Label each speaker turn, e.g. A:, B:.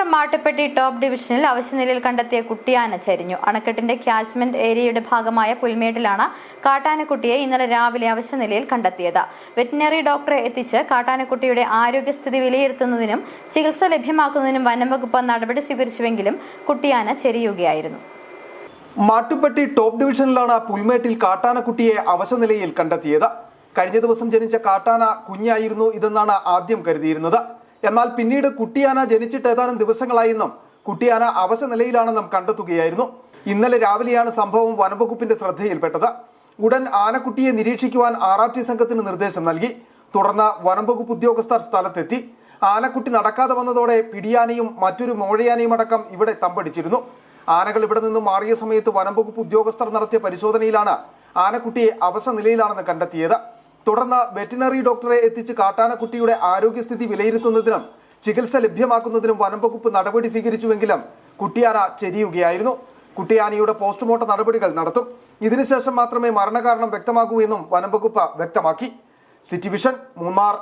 A: Munnar Mattupetty top ഡിവിഷനിൽ അവശ്യനിലയിൽ കണ്ടെത്തിയ കുട്ടിയാന ചരിഞ്ഞു. അണക്കെട്ടിന്റെ ക്യാച്ച്മെന്റ് ഏരിയയുടെ ഭാഗമായ പുൽമേട്ടിലാണ് കാട്ടാനക്കുട്ടിയെ ഇന്നലെ രാവിലെ അവശ്യനിലയിൽ കണ്ടെത്തിയത്. വെറ്റിനറി ഡോക്ടറെ എത്തിച്ച് കാട്ടാനക്കുട്ടിയുടെ ആരോഗ്യസ്ഥിതി വിലയിരുത്തുന്നതിനും ചികിത്സ ലഭ്യമാക്കുന്നതിനും വനം വകുപ്പ് നടപടി സ്വീകരിച്ചുവെങ്കിലും കുട്ടിയാന ചെരിയുകയായിരുന്നു.
B: മാട്ടുപ്പെട്ടി ടോപ്പ് ഡിവിഷനിലാണ് പുൽമേട്ടിൽ കാട്ടാനക്കുട്ടിയെ അവശനിലയിൽ കണ്ടെത്തിയത്. കഴിഞ്ഞ ദിവസം ജനിച്ച കാട്ടാന കുഞ്ഞായിരുന്നു ഇതെന്നാണ് ആദ്യം കരുതിയിരുന്നത്. എന്നാൽ പിന്നീട് കുട്ടിയാന ജനിച്ചിട്ട് ഏതാനും ദിവസങ്ങളായെന്നും കുട്ടിയാന അവശ നിലയിലാണെന്നും കണ്ടെത്തുകയായിരുന്നു. ഇന്നലെ രാവിലെയാണ് സംഭവം വനംവകുപ്പിന്റെ ശ്രദ്ധയിൽപ്പെട്ടത്. ഉടൻ ആനക്കുട്ടിയെ നിരീക്ഷിക്കുവാൻ ആർ ആർ ടി സംഘത്തിന് നിർദ്ദേശം നൽകി. തുടർന്ന് വനംവകുപ്പ് ഉദ്യോഗസ്ഥർ സ്ഥലത്തെത്തി. ആനക്കുട്ടി നടക്കാതെ വന്നതോടെ പിടിയാനയും മറ്റൊരു മോഴയാനയും അടക്കം ഇവിടെ തമ്പടിച്ചിരുന്നു. ആനകൾ ഇവിടെ നിന്നും മാറിയ സമയത്ത് വനംവകുപ്പ് ഉദ്യോഗസ്ഥർ നടത്തിയ പരിശോധനയിലാണ് ആനക്കുട്ടിയെ അവശ നിലയിലാണെന്ന് കണ്ടെത്തിയത്. തുടർന്ന് വെറ്റിനറി ഡോക്ടറെ എത്തിച്ച് കാട്ടാനക്കുട്ടിയുടെ ആരോഗ്യസ്ഥിതി വിലയിരുത്തുന്നതിനും ചികിത്സ ലഭ്യമാക്കുന്നതിനും വനംവകുപ്പ് നടപടി സ്വീകരിച്ചുവെങ്കിലും കുട്ടിയാന ചെരിയുകയായിരുന്നു. കുട്ടിയാനയുടെ പോസ്റ്റ്മോർട്ടം നടപടികൾ നടത്തും. ഇതിനുശേഷം മാത്രമേ മരണകാരണം വ്യക്തമാകൂ എന്നും വനംവകുപ്പ് വ്യക്തമാക്കി. City vision Munnar.